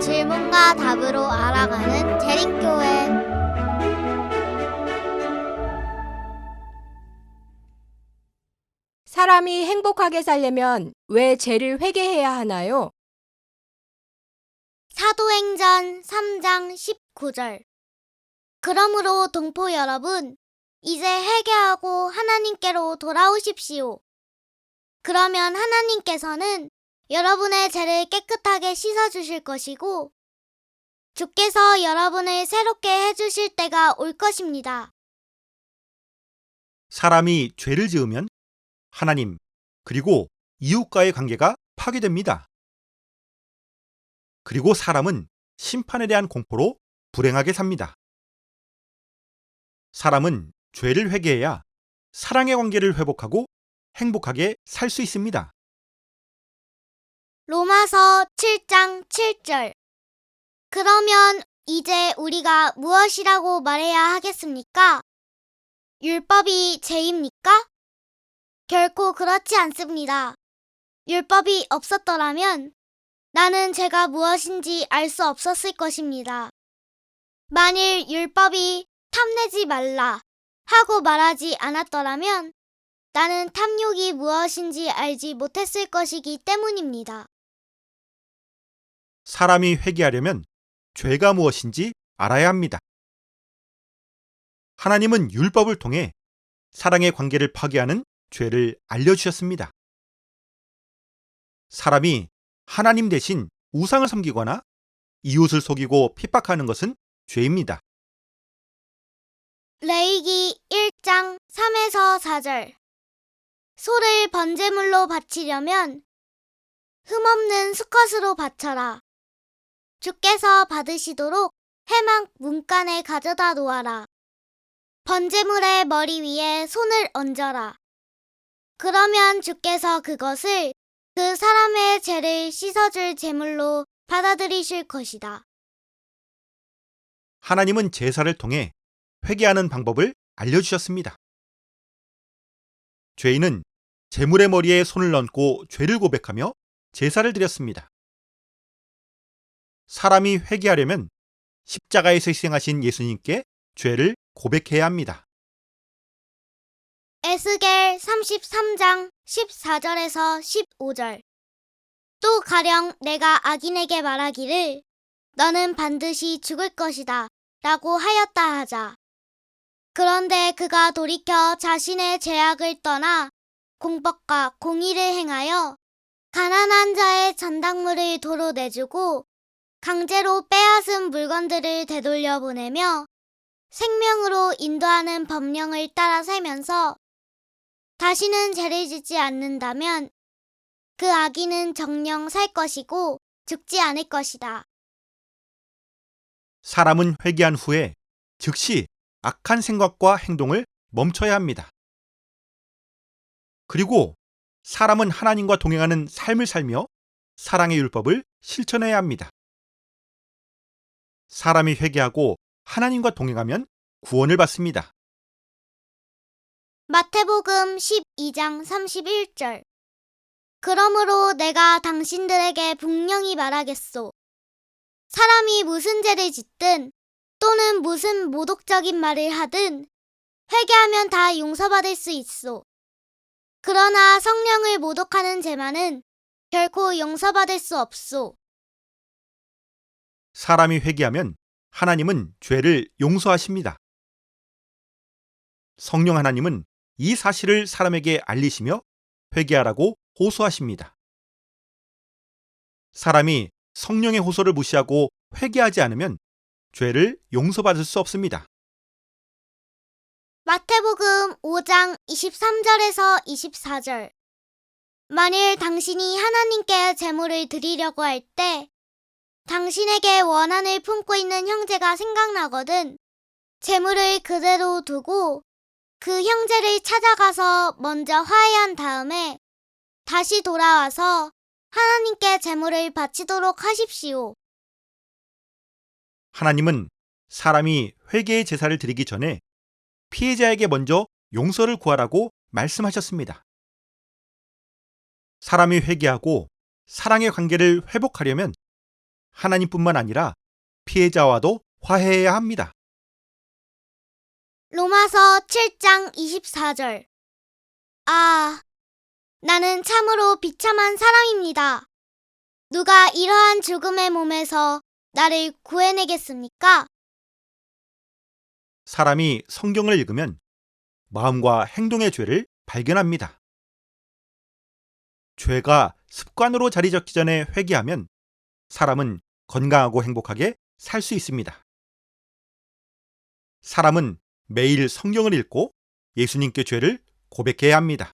질문과 답으로 알아가는 재림교회 사람이 행복하게 살려면 왜 죄를 회개해야 하나요? 사도행전 3장 19절 그러므로 동포 여러분 이제 회개하고 하나님께로 돌아오십시오. 그러면 하나님께서는 여러분의 죄를 깨끗하게 씻어 주실 것이고 주께서 여러분을 새롭게 해 주실 때가 올 것입니다. 사람이 죄를 지으면 하나님 그리고 이웃과의 관계가 파괴됩니다. 그리고 사람은 심판에 대한 공포로 불행하게 삽니다. 사람은 죄를 회개해야 사랑의 관계를 회복하고 행복하게 살 수 있습니다. 로마서 7장 7절. 그러면 이제 우리가 무엇이라고 말해야 하겠습니까? 율법이 죄입니까? 결코 그렇지 않습니다. 율법이 없었더라면 나는 죄가 무엇인지 알 수 없었을 것입니다. 만일 율법이 탐내지 말라 하고 말하지 않았더라면 나는 탐욕이 무엇인지 알지 못했을 것이기 때문입니다. 사람이 회개하려면 죄가 무엇인지 알아야 합니다. 하나님은 율법을 통해 사랑의 관계를 파괴하는 죄를 알려주셨습니다. 사람이 하나님 대신 우상을 섬기거나 이웃을 속이고 핍박하는 것은 죄입니다. 레이기 1장 3에서 4절 소를 번제물로 바치려면 흠없는 수컷으로 바쳐라. 주께서 받으시도록 해망 문간에 가져다 놓아라. 번제물의 머리 위에 손을 얹어라. 그러면 주께서 그것을 그 사람의 죄를 씻어줄 제물로 받아들이실 것이다. 하나님은 제사를 통해 회개하는 방법을 알려주셨습니다. 죄인은 제물의 머리에 손을 얹고 죄를 고백하며 제사를 드렸습니다. 사람이 회개하려면 십자가에서 희생하신 예수님께 죄를 고백해야 합니다. 에스겔 33장 14절에서 15절. 또 가령 내가 악인에게 말하기를 너는 반드시 죽을 것이다 라고 하였다 하자. 그런데 그가 돌이켜 자신의 죄악을 떠나 공법과 공의를 행하여 가난한 자의 전당물을 도로 내주고 강제로 빼앗은 물건들을 되돌려 보내며 생명으로 인도하는 법령을 따라 살면서 다시는 죄를 짓지 않는다면 그 아기는 정령 살 것이고 죽지 않을 것이다. 사람은 회개한 후에 즉시 악한 생각과 행동을 멈춰야 합니다. 그리고 사람은 하나님과 동행하는 삶을 살며 사랑의 율법을 실천해야 합니다. 사람이 회개하고 하나님과 동행하면 구원을 받습니다. 마태복음 12장 31절. 그러므로 내가 당신들에게 분명히 말하겠소. 사람이 무슨 죄를 짓든 또는 무슨 모독적인 말을 하든 회개하면 다 용서받을 수 있소. 그러나 성령을 모독하는 죄만은 결코 용서받을 수 없소. 사람이 회개하면 하나님은 죄를 용서하십니다. 성령 하나님은 이 사실을 사람에게 알리시며 회개하라고 호소하십니다. 사람이 성령의 호소를 무시하고 회개하지 않으면 죄를 용서받을 수 없습니다. 마태복음 5장 23절에서 24절. 만일 당신이 하나님께 제물을 드리려고 할 때 당신에게 원한을 품고 있는 형제가 생각나거든 제물을 그대로 두고 그 형제를 찾아가서 먼저 화해한 다음에 다시 돌아와서 하나님께 제물을 바치도록 하십시오. 하나님은 사람이 회개의 제사를 드리기 전에 피해자에게 먼저 용서를 구하라고 말씀하셨습니다. 사람이 회개하고 사랑의 관계를 회복하려면 하나님뿐만 아니라 피해자와도 화해해야 합니다. 로마서 7장 24절. 아, 나는 참으로 비참한 사람입니다. 누가 이러한 죽음의 몸에서 나를 구해내겠습니까? 사람이 성경을 읽으면 마음과 행동의 죄를 발견합니다. 죄가 습관으로 자리 잡기 전에 회개하면 사람은 건강하고 행복하게 살 수 있습니다. 사람은 매일 성경을 읽고 예수님께 죄를 고백해야 합니다.